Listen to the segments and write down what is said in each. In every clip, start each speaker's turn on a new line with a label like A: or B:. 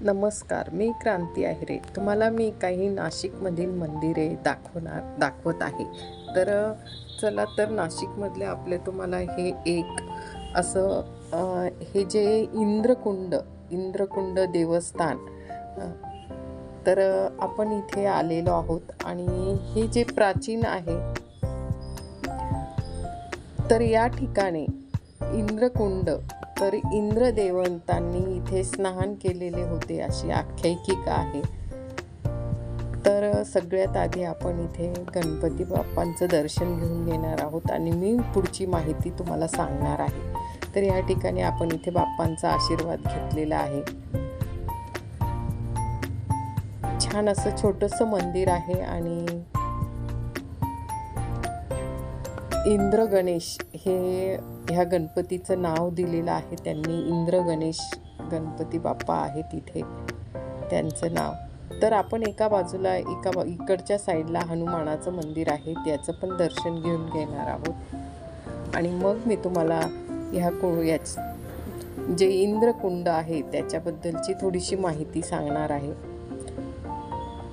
A: नमस्कार मी क्रांती आहिरे. तुम्हाला मी काही नाशिकमधील मंदिरे दाखवणार दाखवत आहे. तर चला तर नाशिकमधले आपले तुम्हाला हे एक असं हे जे इंद्रकुंड इंद्रकुंड देवस्थान तर आपण इथे आलेलो आहोत. आणि हे जे प्राचीन आहे तर या ठिकाणी इंद्रकुंड तर इंद्रदेवतांनी इथे स्नान केलेले होते अशी आख्यायिका आहे. तर सगळ्यात आधी आपण इथे गणपती बाप्पांचं दर्शन घेऊन घेणार आहोत आणि मी पुढची माहिती तुम्हाला सांगणार आहे. तर या ठिकाणी आपण इथे बाप्पांचा आशीर्वाद घेतलेला आहे. छान असं छोटंसं मंदिर आहे आणि इंद्र गणेश हे ह्या गणपतीचं नाव दिलेलं आहे. त्यांनी इंद्र गणेश गणपती बाप्पा आहे तिथे. त्यांचं नाव. तर आपण एका बाजूला एका बा- इकडच्या साईडला हनुमानाचं मंदिर आहे. त्याचं पण दर्शन घेऊन घेणार आहोत. आणि मग मी तुम्हाला ह्या कु याच जे इंद्रकुंड आहे त्याच्याबद्दलची थोडीशी माहिती सांगणार आहे.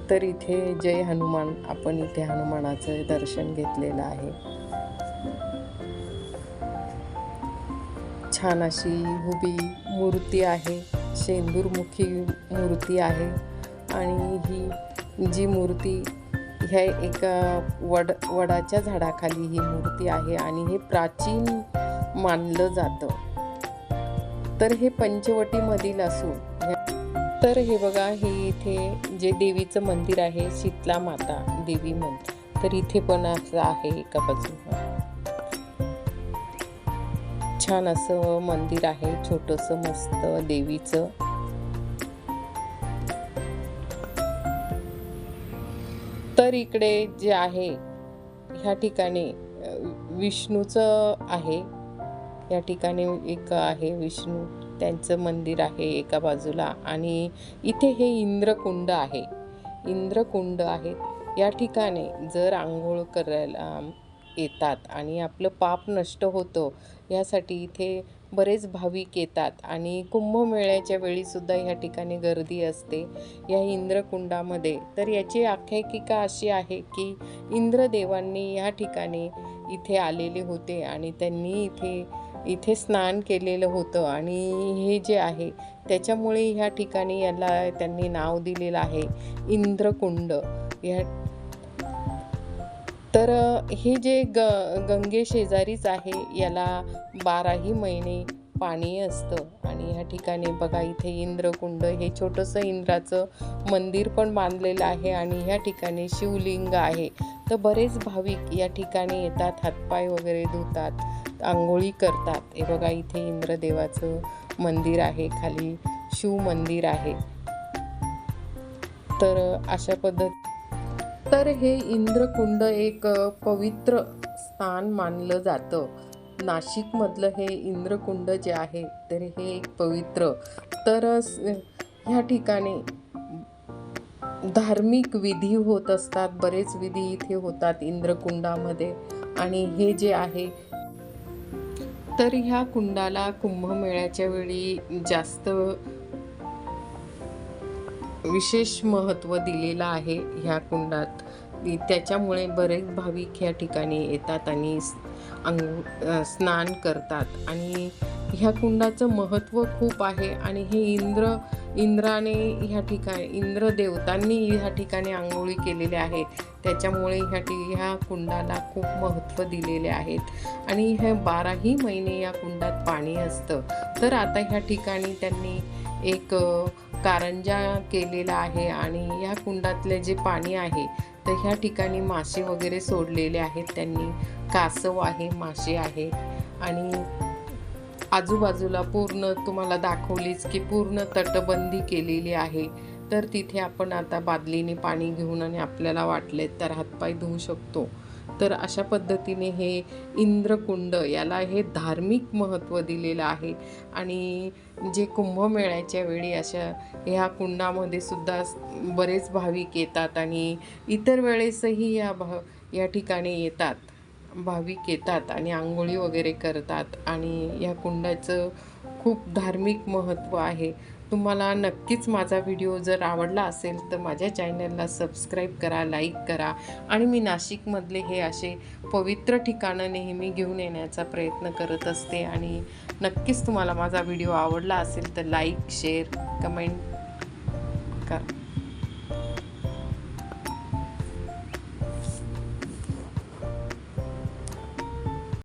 A: तर इथे जय हनुमान आपण इथे हनुमानाचं दर्शन घेतलेलं आहे. छान अशी उभी मूर्ती आहे शेंदूरमुखी मूर्ती आहे आणि ही जी मूर्ती ह्या एका वड वडाच्या झाडाखाली ही मूर्ती आहे आणि हे प्राचीन मानलं जातं. तर हे पंचवटीमधील असून तर हे बघा हे इथे जे देवीचं मंदिर आहे शीतला माता देवी मंदिर. तर इथे पण असं आहे एका बाजूला. छान असं मंदिर आहे छोटंसं मस्त देवीचं. तर इकडे जे आहे ह्या ठिकाणी विष्णूचं आहे. या ठिकाणी एक आहे विष्णू त्यांचं मंदिर आहे एका बाजूला. आणि इथे हे इंद्रकुंड आहे. इंद्रकुंड आहे. या ठिकाणी जर आंघोळ करायला येतात आणि आपलं पाप नष्ट होतं यासाठी इथे बरेच भाविक येतात आणि कुंभमेळ्याच्या वेळीसुद्धा ह्या ठिकाणी गर्दी असते या इंद्रकुंडामध्ये. तर याची आख्यायिका अशी आहे की इंद्रदेवांनी या ठिकाणी इथे आलेले होते आणि त्यांनी इथे इथे स्नान केलेलं होतं आणि हे जे आहे त्याच्यामुळे ह्या ठिकाणी याला त्यांनी नाव दिलेलं आहे इंद्रकुंड. या तर हे जे ग गंगे शेजारीच आहे याला बाराही महिने पाणी असतं. आणि ह्या ठिकाणी बघा इथे इंद्रकुंड हे छोटंसं इंद्राचं मंदिर पण बांधलेलं आहे आणि ह्या ठिकाणी शिवलिंग आहे. तर बरेच भाविक या ठिकाणी येतात हातपाय वगैरे धुतात आंघोळी करतात. हे बघा इथे इंद्रदेवाचं मंदिर आहे खाली शिव मंदिर आहे. तर अशा पद्धत तर हे इंद्रकुंड एक पवित्र स्थान मानलं जातं. नाशिकमधलं हे इंद्रकुंड जे आहे तर हे एक पवित्र. तर ह्या ठिकाणी धार्मिक विधी होत असतात बरेच विधी इथे होतात इंद्रकुंडामध्ये. आणि हे जे आहे तर ह्या कुंडाला कुंभमेळ्याच्या वेळी जास्त विशेष महत्त्व दिलेलं आहे ह्या कुंडात. त्याच्यामुळे बरेच भाविक ह्या ठिकाणी येतात आणि अंग स्नान करतात. आणि ह्या कुंडाचं महत्त्व खूप आहे आणि हे इंद्र इंद्राने ह्या ठिकाणी इंद्र देवतांनी ह्या ठिकाणी आंघोळी केलेल्या आहेत. त्याच्यामुळे ह्या ठि ह्या कुंडाला खूप महत्त्व दिलेले आहेत. आणि हे बाराही महिने या कुंडात पाणी असतं. तर आता ह्या ठिकाणी त्यांनी एक कारंजा केलेला आहे आणि या कुंडातले जे पाणी आहे तर ह्या ठिकाणी मासे वगैरे सोडलेले आहेत. त्यांनी कासव आहे मासे आहे. आणि आजूबाजूला पूर्ण तुम्हाला दाखवलीच की पूर्ण तटबंदी केलेली आहे. तर तिथे आपण आता बादलीने पाणी घेऊन आणि आपल्याला वाटले तर हातपाय धुवू शकतो. तर अशा पद्धतीने हे इंद्रकुंड याला हे धार्मिक महत्त्व दिलेलं आहे. आणि जे कुंभमेळ्याच्या वेळी अशा ह्या कुंडामध्ये सुद्धा बरेच भाविक येतात आणि इतर वेळेसही या भा या ठिकाणी येतात भाविक येतात आणि आंघोळी वगैरे करतात. आणि या कुंडाचं खूप धार्मिक महत्त्व आहे. तुम्हाला नक्कीच माझा व्हिडिओ जर आवडला असेल तर माझ्या चॅनलला सबस्क्राईब करा लाईक करा आणि मी नाशिकमधले हे असे पवित्र ठिकाणं नेहमी घेऊन येण्याचा प्रयत्न करत असते आणि नक्कीच तुम्हाला माझा व्हिडिओ आवडला असेल तर लाईक शेअर कमेंट करा.